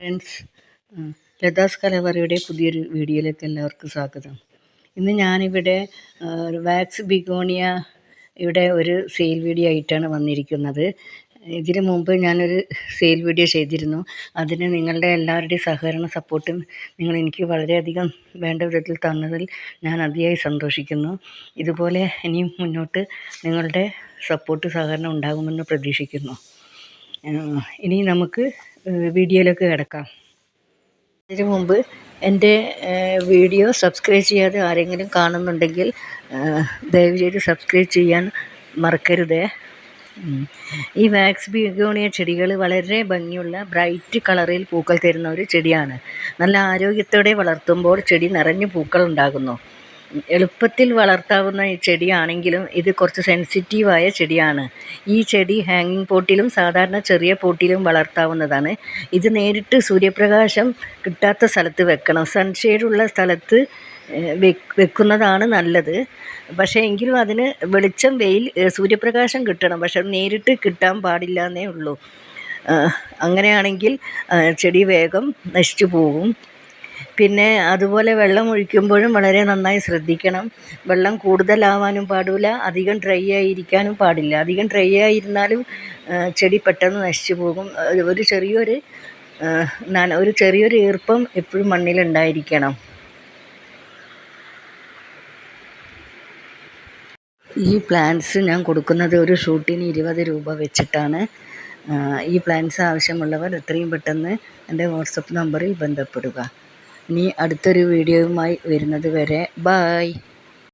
Friends ലതാസ് കലവറയുടെ പുതിയൊരു വീഡിയോയിലേക്ക് എല്ലാവർക്കും സ്വാഗതം. ഇന്ന് ഞാനിവിടെ വാക്സ് ബിഗോണിയ ഇവിടെ ഒരു സെയിൽ വീഡിയോ ആയിട്ടാണ് വന്നിരിക്കുന്നത്. ഇതിനു മുമ്പ് ഞാനൊരു സെയിൽ വീഡിയോ ചെയ്തിരുന്നു. അതിന് നിങ്ങളുടെ എല്ലാവരുടെയും സഹകരണ സപ്പോർട്ടും നിങ്ങൾ എനിക്ക് വളരെയധികം വേണ്ട വിധത്തിൽ തന്നതിൽ ഞാൻ അതിയായി സന്തോഷിക്കുന്നു. ഇതുപോലെ ഇനിയും മുന്നോട്ട് നിങ്ങളുടെ സപ്പോർട്ട് സഹകരണം ഉണ്ടാകുമെന്ന് പ്രതീക്ഷിക്കുന്നു. ഇനി നമുക്ക് വീഡിയോയിലേക്ക് കിടക്കാം. അതിനു മുമ്പ് എന്റെ വീഡിയോ സബ്സ്ക്രൈബ് ചെയ്യാതെ ആരെങ്കിലും കാണുന്നുണ്ടെങ്കിൽ ദയവ് ചെയ്ത് സബ്സ്ക്രൈബ് ചെയ്യാൻ മറക്കരുതേ. ഈ വാക്സ് ബിഗോണിയ ചെടികൾ വളരെ ഭംഗിയുള്ള ബ്രൈറ്റ് കളറിൽ പൂക്കൾ തരുന്ന ഒരു ചെടിയാണ്. നല്ല ആരോഗ്യത്തോടെ വളർത്തുമ്പോൾ ചെടി നിറഞ്ഞു പൂക്കൾ ഉണ്ടാകുന്നു. എളുപ്പത്തിൽ വളർത്താവുന്ന ചെടിയാണെങ്കിലും ഇത് കുറച്ച് സെൻസിറ്റീവായ ചെടിയാണ്. ഈ ചെടി ഹാങ്ങിങ് പോട്ടിലും സാധാരണ ചെറിയ പോട്ടിലും വളർത്താവുന്നതാണ്. ഇത് നേരിട്ട് സൂര്യപ്രകാശം കിട്ടാത്ത സ്ഥലത്ത് വെക്കണം. സൺഷെയ്ഡുള്ള സ്ഥലത്ത് വെക്കുന്നതാണ് നല്ലത്. പക്ഷേ എങ്കിലും അതിന് വെളിച്ചം വെയിൽ സൂര്യപ്രകാശം കിട്ടണം. പക്ഷെ നേരിട്ട് കിട്ടാൻ പാടില്ല എന്നേ ഉള്ളൂ അങ്ങനെയാണെങ്കിൽ ചെടി വേഗം നശിച്ചു പോകും. പിന്നെ അതുപോലെ വെള്ളം ഒഴിക്കുമ്പോഴും വളരെ നന്നായി ശ്രദ്ധിക്കണം. വെള്ളം കൂടുതലാവാനും പാടില്ല അധികം ഡ്രൈ ആയിരിക്കാനും പാടില്ല. അധികം ഡ്രൈ ആയിരുന്നാലും ചെടി പെട്ടെന്ന് നശിച്ചു പോകും. ഒരു ചെറിയൊരു ഒരു ചെറിയൊരു ഈർപ്പം എപ്പോഴും മണ്ണിലുണ്ടായിരിക്കണം ഈ പ്ലാന്റ്സ് ഞാൻ കൊടുക്കുന്നത് ഒരു ഷൂട്ടിന് ഇരുപത് രൂപ വെച്ചിട്ടാണ്. ഈ പ്ലാന്റ്സ് ആവശ്യമുള്ളവർ എത്രയും പെട്ടെന്ന് എന്റെ വാട്സപ്പ് നമ്പറിൽ ബന്ധപ്പെടുക. ഇനി അടുത്തൊരു വീഡിയോയുമായി വരുന്നത് വരെ ബായ്